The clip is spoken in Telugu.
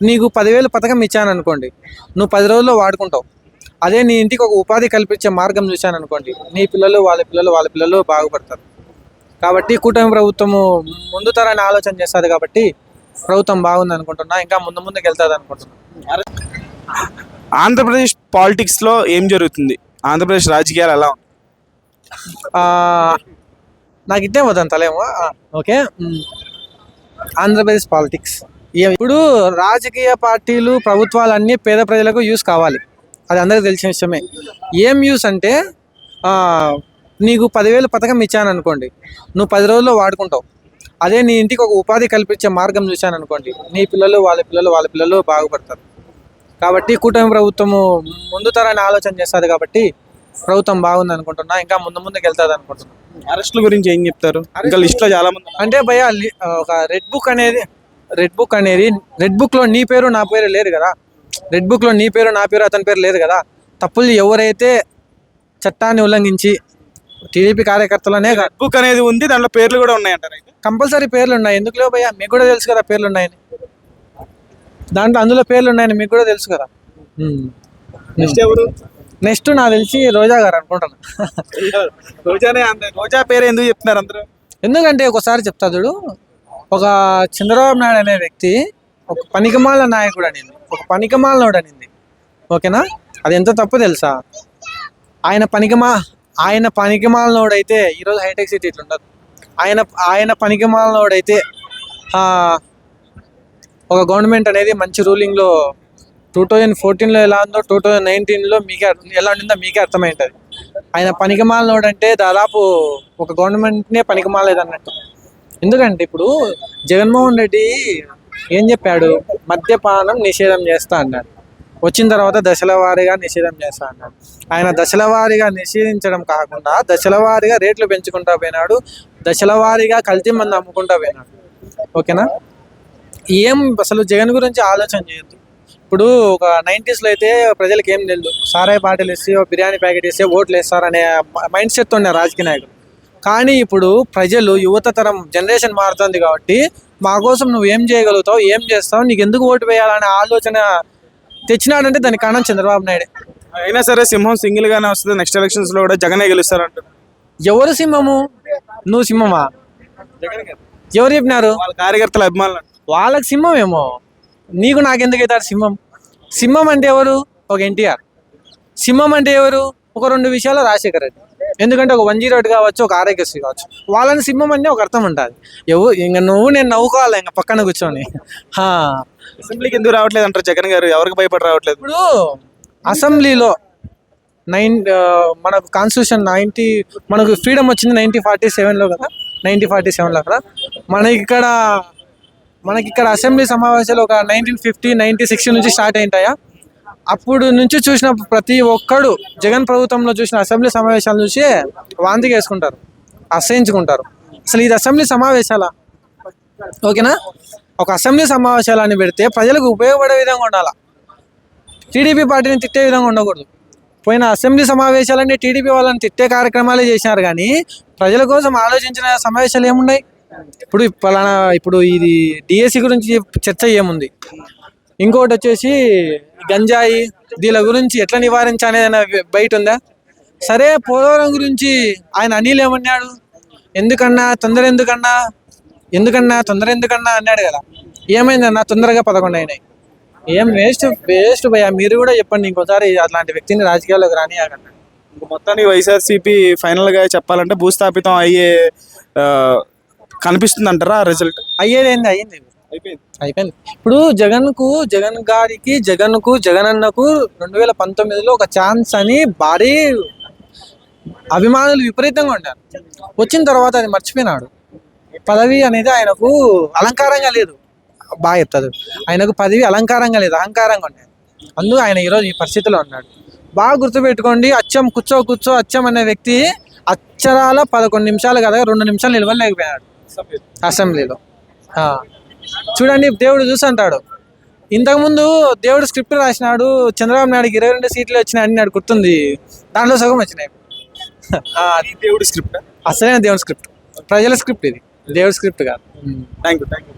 నీకు పదివేలు పథకం ఇచ్చాను అనుకోండి నువ్వు పది రోజుల్లో వాడుకుంటావు. అదే నీ ఇంటికి ఒక ఉపాధి కల్పించే మార్గం చూశాను అనుకోండి నీ పిల్లలు వాళ్ళ పిల్లలు వాళ్ళ పిల్లలు బాగుపడతారు. కాబట్టి కూటమి ప్రభుత్వము ముందు తరాన్ని ఆలోచన చేస్తుంది కాబట్టి ప్రభుత్వం బాగుంది అనుకుంటున్నా ఇంకా ముందు ముందుకు వెళ్తుంది అనుకుంటున్నా ఆంధ్రప్రదేశ్ పాలిటిక్స్లో ఏం జరుగుతుంది? ఆంధ్రప్రదేశ్ రాజకీయాలు ఎలా నాకు ఇట్టే వద్దంతలేమో ఆ, ఓకే. ఆంధ్రప్రదేశ్ పాలిటిక్స్. ఇప్పుడు రాజకీయ పార్టీలు ప్రభుత్వాలన్నీ పేద ప్రజలకు యూస్ కావాలి. అది అందరికీ తెలిసిన విషయమే. ఏం యూస్ అంటే నీకు పదివేలు పథకం ఇచ్చాను అనుకోండి నువ్వు పది రోజుల్లో వాడుకుంటావు. అదే నీ ఇంటికి ఒక ఉపాధి కల్పించే మార్గం చూశాను అనుకోండి నీ పిల్లలు వాళ్ళ పిల్లలు వాళ్ళ పిల్లలు బాగుపడతారు. కాబట్టి కూటమి ప్రభుత్వము ముందు తరాన్ని ఆలోచన చేస్తుంది కాబట్టి ప్రభుత్వం బాగుంది అనుకుంటున్నా ఇంకా ముందు ముందుకు వెళ్తుంది అనుకుంటున్నా అరెస్టుల గురించి ఏం చెప్తారు? ఇంకా లిస్ట్లో చాలా మంది. అంటే భయ ఒక రెడ్ బుక్ అనేది రెడ్ బుక్ అనేది రెడ్ బుక్లో నీ పేరు నా పేరు లేదు కదా. రెడ్ బుక్లో నీ పేరు నా పేరు అతని పేరు లేదు కదా. తప్పులు ఎవరైతే చట్టాన్ని ఉల్లంఘించి టీడీపీ కార్యకర్తలనే బుక్ అనేది ఉంది దాంట్లో పేర్లు కూడా ఉన్నాయంటారు కంపల్సరీ పేర్లు ఉన్నాయి. ఎందుకు లేవు భయ్యా? మీకు కూడా తెలుసు కదా పేర్లు ఉన్నాయని. దాంట్లో అందులో పేర్లు ఉన్నాయని మీకు కూడా తెలుసు కదా. నెక్స్ట్ ఎవరు? నెక్స్ట్ నాకు తెలిసి రోజా గారు అనుకుంటున్నా రోజానే అంద- రోజా పేరు ఎందుకు చెప్తున్నారు అందరూ? ఎందుకంటే ఒకసారి చెప్తా చూడు. ఒక చంద్రబాబు నాయుడు అనే వ్యక్తి ఒక పనికిమాల నాయకుడు అనింది. ఒక పనికిమాలనోడు అనింది. ఓకేనా? అది ఎంత తప్పు తెలుసా? ఆయన పనికిమా ఆయన పనికిమాలనోడైతే ఈరోజు హైటెక్ సిటీ ఇట్లా ఉండదు ఆయన ఆయన పనికిమాలనోడైతే ఒక గవర్నమెంట్ అనేది మంచి రూలింగ్లో టూ థౌజండ్ ఫోర్టీన్లో ఎలా ఉందో టూ థౌజండ్ నైన్టీన్లో మీకే అర్థం- ఎలా ఉండిందో మీకే అర్థమైంటుంది ఆయన పనికిమాలనోడంటే దాదాపు ఒక గవర్నమెంట్నే పనికిమాలేదన్నట్టు. ఎందుకంటే ఇప్పుడు జగన్మోహన్ రెడ్డి ఏం చెప్పాడు? మద్యపానం నిషేధం చేస్తా అన్నాడు. వచ్చిన తర్వాత దశల వారీగా నిషేధం చేస్తా అన్నాడు. ఆయన దశల వారీగా నిషేధించడం కాకుండా దశల వారీగా రేట్లు పెంచుకుంటా పోయినాడు. దశల వారీగా కల్తీ మంది అమ్ముకుంటా పోయినాడు. ఓకేనా? ఏం అసలు జగన్ గురించి ఆలోచన చేయొద్దు. ఇప్పుడు ఒక నైంటీస్లో అయితే ప్రజలకు ఏం తెలియదు సారాయి పాటలు ఇస్తే బిర్యానీ ప్యాకెట్ ఇస్తే ఓట్లు వేస్తారనే మైండ్ సెట్ ఉన్నారు రాజకీయ నాయకులు. కానీ ఇప్పుడు ప్రజలు యువత తరం జనరేషన్ మారుతుంది కాబట్టి మా కోసం నువ్వు ఏం చేయగలుగుతావు ఏం చేస్తావు నీకు ఎందుకు ఓటు వేయాలనే ఆలోచన తెచ్చినాడంటే దానికి కారణం చంద్రబాబు నాయుడే. అయినా సరే సింహం సింగిల్ గానే వస్తుంది. నెక్స్ట్ ఎలక్షన్స్లో కూడా జగనే గెలుస్తారు అంటారు ఎవరు సింహము? నువ్వు సింహమా? ఎవరు చెప్పినారు? వాళ్ళ కార్యకర్తల అభిమానులు. వాళ్ళకి సింహం ఏమో నీకు నాకెందుకు అవుతారు సింహం? సింహం అంటే ఎవరు? ఒక ఎన్టీఆర్. సింహం అంటే ఎవరు? ఒక రెండు విషయాలు రాజశేఖర్ రెడ్డి. ఎందుకంటే ఒక వన్ జీరో ఎయిట్ కావచ్చు ఒక ఆరోగ్యశ్రీ కావచ్చు. వాళ్ళని సింహం అంటే ఒక అర్థం ఉంటుంది. ఎవ ఇంకా నువ్వు నేను నవ్వుకోవాలి ఇంకా పక్కన కూర్చొని. అసెంబ్లీకి ఎందుకు రావట్లేదు అంటారు జగన్ గారు? ఎవరికి భయపడి రావట్లేదు? ఇప్పుడు అసెంబ్లీలో నైన్ మనకు కాన్స్టిట్యూషన్ నైంటీ మనకు ఫ్రీడమ్ వచ్చింది నైన్టీ ఫార్టీ సెవెన్లో కదా? నైన్టీ ఫార్టీ సెవెన్లో కదా? మనకి ఇక్కడ మనకి ఇక్కడ అసెంబ్లీ సమావేశాలు ఒక నైన్టీన్ ఫిఫ్టీ నైన్టీ సిక్స్టీ నుంచి స్టార్ట్ అయింటాయా? అప్పుడు నుంచి చూసిన ప్రతి ఒక్కడు జగన్ ప్రభుత్వంలో చూసిన అసెంబ్లీ సమావేశాలు చూసి వాంతికి వేసుకుంటారు అసహించుకుంటారు. అసలు ఇది అసెంబ్లీ సమావేశాలా? ఓకేనా? ఒక అసెంబ్లీ సమావేశాలని పెడితే ప్రజలకు ఉపయోగపడే విధంగా ఉండాలా? టీడీపీ పార్టీని తిట్టే విధంగా ఉండకూడదు. పోయిన అసెంబ్లీ సమావేశాలన్నీ టీడీపీ వాళ్ళని తిట్టే కార్యక్రమాలే చేసినారు కానీ ప్రజల కోసం ఆలోచించిన సమావేశాలు ఏమున్నాయి? ఇప్పుడు పలానా ఇప్పుడు ఇది డిఎస్సి గురించి చర్చ ఏముంది? ఇంకొకటి వచ్చేసి గంజాయి దీని గురించి ఎట్లా నివారించాలనేది ఏదైనా బయట ఉందా? సరే పోలవరం గురించి ఆయన అనిల్ ఏమన్నాడు? ఎందుకన్నా? తొందర ఎందుకన్నా? ఎందుకన్నా? తొందర ఎందుకన్నా? అన్నాడు కదా. ఏమైందన్నా తొందరగా పదకొండు అయినాయి. ఏం వేస్ట్ వేస్ట్ భయ్యా మీరు కూడా చెప్పండి. ఇంకోసారి అట్లాంటి వ్యక్తిని రాజకీయాల్లోకి రానియాకండి మొత్తానికి వైఎస్ఆర్సీపీ ఫైనల్గా చెప్పాలంటే భూస్థాపితం అయ్యే కనిపిస్తుంది అంటారా రిజల్ట్ అయ్యేది ఏంది అయ్యింది. అయిపోయింది. ఇప్పుడు జగన్కు జగన్ గారికి జగన్కు జగన్ అన్నకు రెండు వేల పంతొమ్మిదిలో ఒక ఛాన్స్ అని భారీ అభిమానులు విపరీతంగా ఉన్నారు వచ్చిన తర్వాత అది మర్చిపోయినాడు. పదవి అనేది ఆయనకు అలంకారంగా లేదు. బాగా చెప్తాడు. ఆయనకు పదవి అలంకారంగా లేదు అహంకారంగా ఉండేది అందుకు ఆయన ఈరోజు ఈ పరిస్థితిలో ఉన్నాడు. బాగా గుర్తుపెట్టుకోండి అచ్చం కూర్చో కూర్చో అచ్చం అనే వ్యక్తి అక్షరాల పదకొండు నిమిషాలు కదా రెండు నిమిషాలు నిలవలేకపోయాడు అసెంబ్లీలో. చూడండి దేవుడు చూసి అంటాడు ఇంతకుముందు దేవుడు స్క్రిప్ట్ రాసినాడు చంద్రబాబు నాయుడుకి ఇరవై రెండు సీట్లు వచ్చినాయి అని నాకు గుర్తుంది. దాంట్లో సగం వచ్చినాయి. దేవుడి స్క్రిప్ట్? అసలైన దేవుడి స్క్రిప్ట్. ప్రజల స్క్రిప్ట్ ఇది. దేవుడి స్క్రిప్ట్ కాదు. Thank you thank you